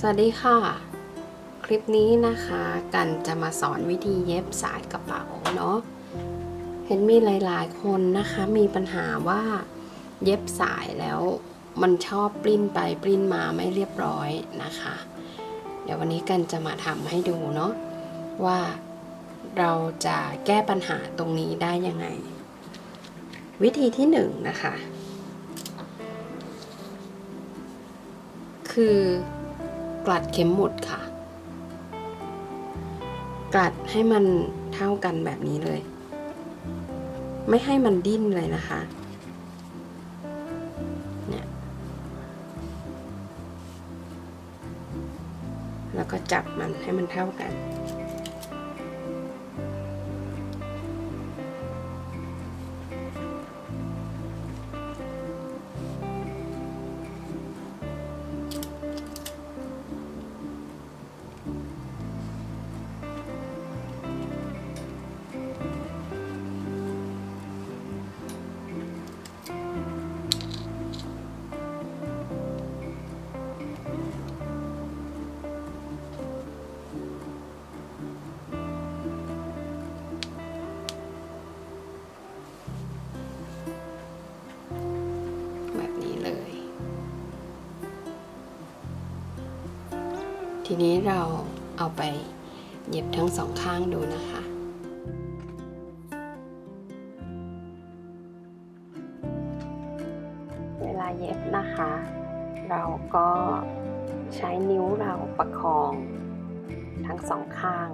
สวัสดีค่ะ คลิปนี้นะคะกันจะมาสอนวิธีเย็บสายกระเป๋าเนาะเห็นมีหลายๆ คนนะคะมีปัญหาว่าเย็บสายแล้วมันชอบปลิ้นไปปลิ้นมาไม่เรียบร้อยนะคะ เดี๋ยววันนี้กันจะมาทำให้ดูเนาะว่าเราจะแก้ปัญหาตรงนี้ได้ยังไง วิธีที่หนึ่งนะคะ คือ กลัดเข็มหมุดค่ะ กลัดให้มันเท่ากันแบบนี้เลย ไม่ให้มันดิ้นเลยนะคะเนี่ยแล้วก็จับมันให้มันเท่ากัน ทีนี้เราเอาไปเย็บทั้งสองข้างดูนะคะเวลาเย็บนะคะ เราก็ใช้นิ้วเราประคอง ทั้งสองข้าง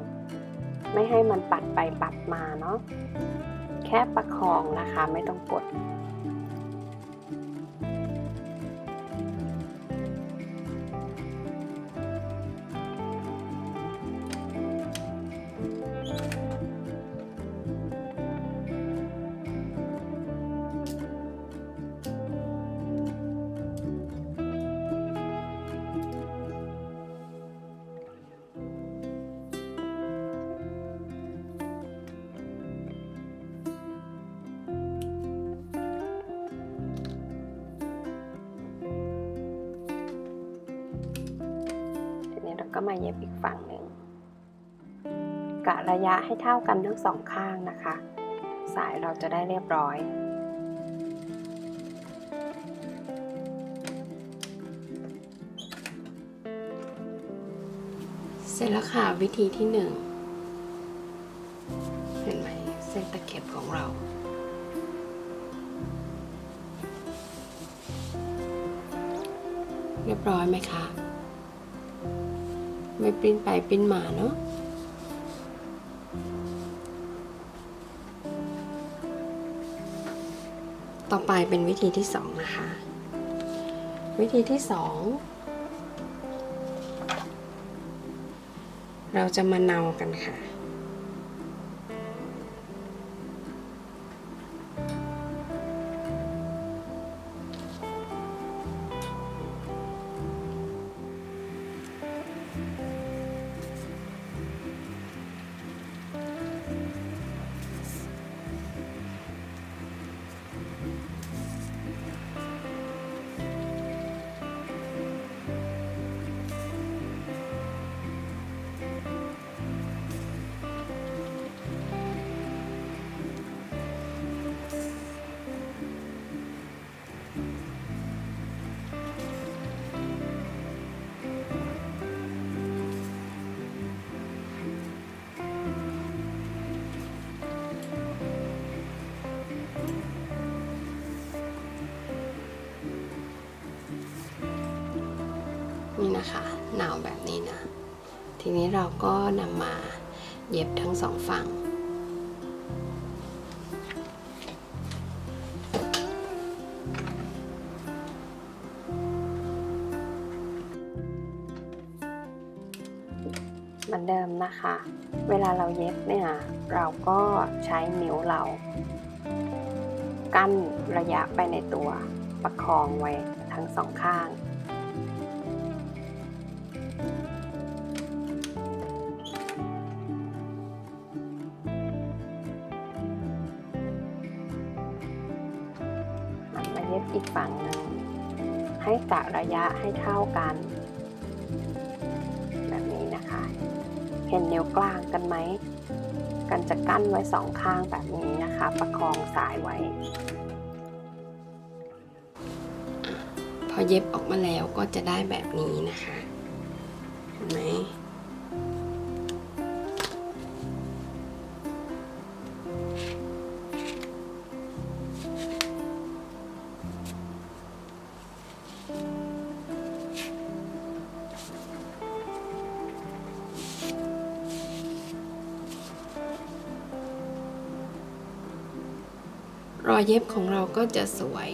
ไม่ให้มันปัดไปปัดมาเนาะแค่ประคองนะคะไม่ต้องกด ก็มาเย็บอีกฝั่งหนึ่งกะระยะให้เท่ากันทั้งสองข้างนะคะ สายเราจะได้เรียบร้อย เสร็จแล้วค่ะวิธีที่หนึ่งเห็นไหมเส้นตะเข็บของเราเรียบร้อยไหมคะ ไม่ปิ้นไปปิ้นมาเนาะต่อไปเป็นวิธีที่สองนะคะ วิธีที่สองเราจะมาเนากันค่ะ นี่นะคะ หนาวแบบนี้นะ ทีนี้เราก็นำมาเย็บทั้งสองฝั่งเหมือนเดิมนะคะ เวลาเราเย็บเนี่ย เราก็ใช้นิ้วเรา กั้นระยะไปในตัวประคองไว้ทั้งสองข้าง ดอีกฝั่งหนึ่งให้กะระยะให้เท่ากัน แบบนี้นะคะ เห็นนิ้วกลางกันไหม กันจะกั้นไว้สองข้างแบบนี้นะคะ ประคองสายไว้ พอเย็บออกมาแล้วก็จะได้แบบนี้นะคะ เห็นไหม อยเย็บของเราก็จะสวย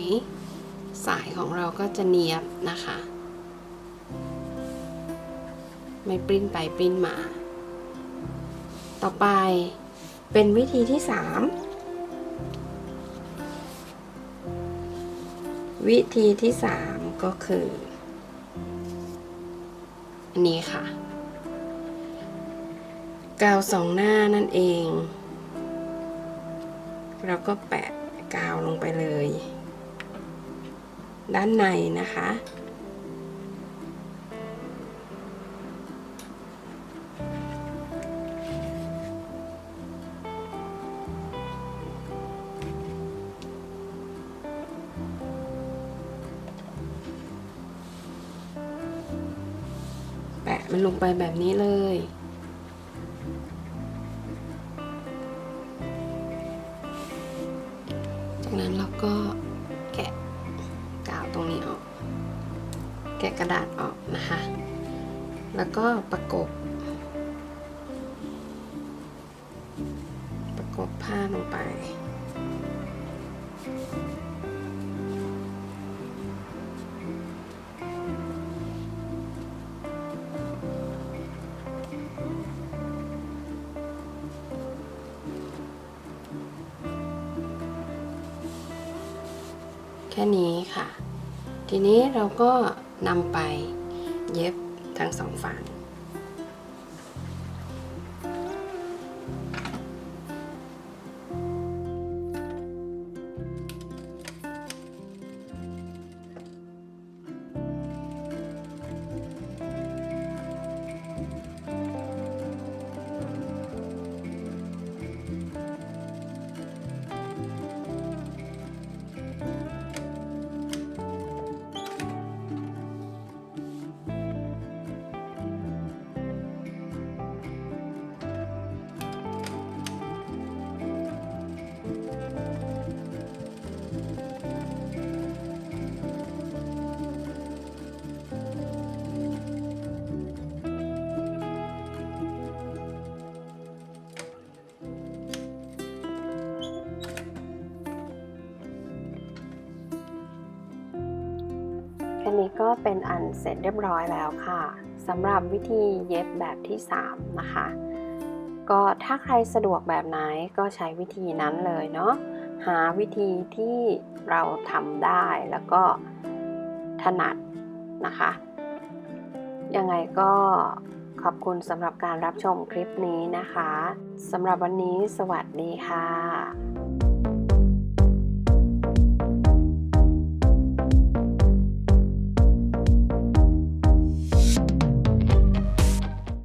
สายของเราก็จะเนียบนะคะ ไม่ปริ้นไปปริ้นมา ต่อไปเป็นวิธีที่ 3 วิธีที่ 3 ก็คืออันนี้ค่ะกาวสองหน้านั่นเองเราก็แปะ กาวลงไปเลย ด้านในนะคะ แปะมันลงไปแบบนี้เลย ก็แกะกาวตรงนี้ออก แกะกระดาษออกนะคะ แล้วก็ประกบ ประกบผ้าลงไป ค่นี้ค่ะ ทีนี้เราก็นำไปเย็บทั้งสองฝั่ง นี้ก็เป็นอันเสร็จเรียบร้อยแล้วค่ะสำหรับวิธีเย็บแบบที่ 3 นะคะ ก็ถ้าใครสะดวกแบบไหนก็ใช้วิธีนั้นเลยเนาะหาวิธีที่เราทำได้แล้วก็ถนัดนะคะ ยังไงก็ขอบคุณสำหรับการรับชมคลิปนี้นะคะสำหรับวันนี้สวัสดีค่ะ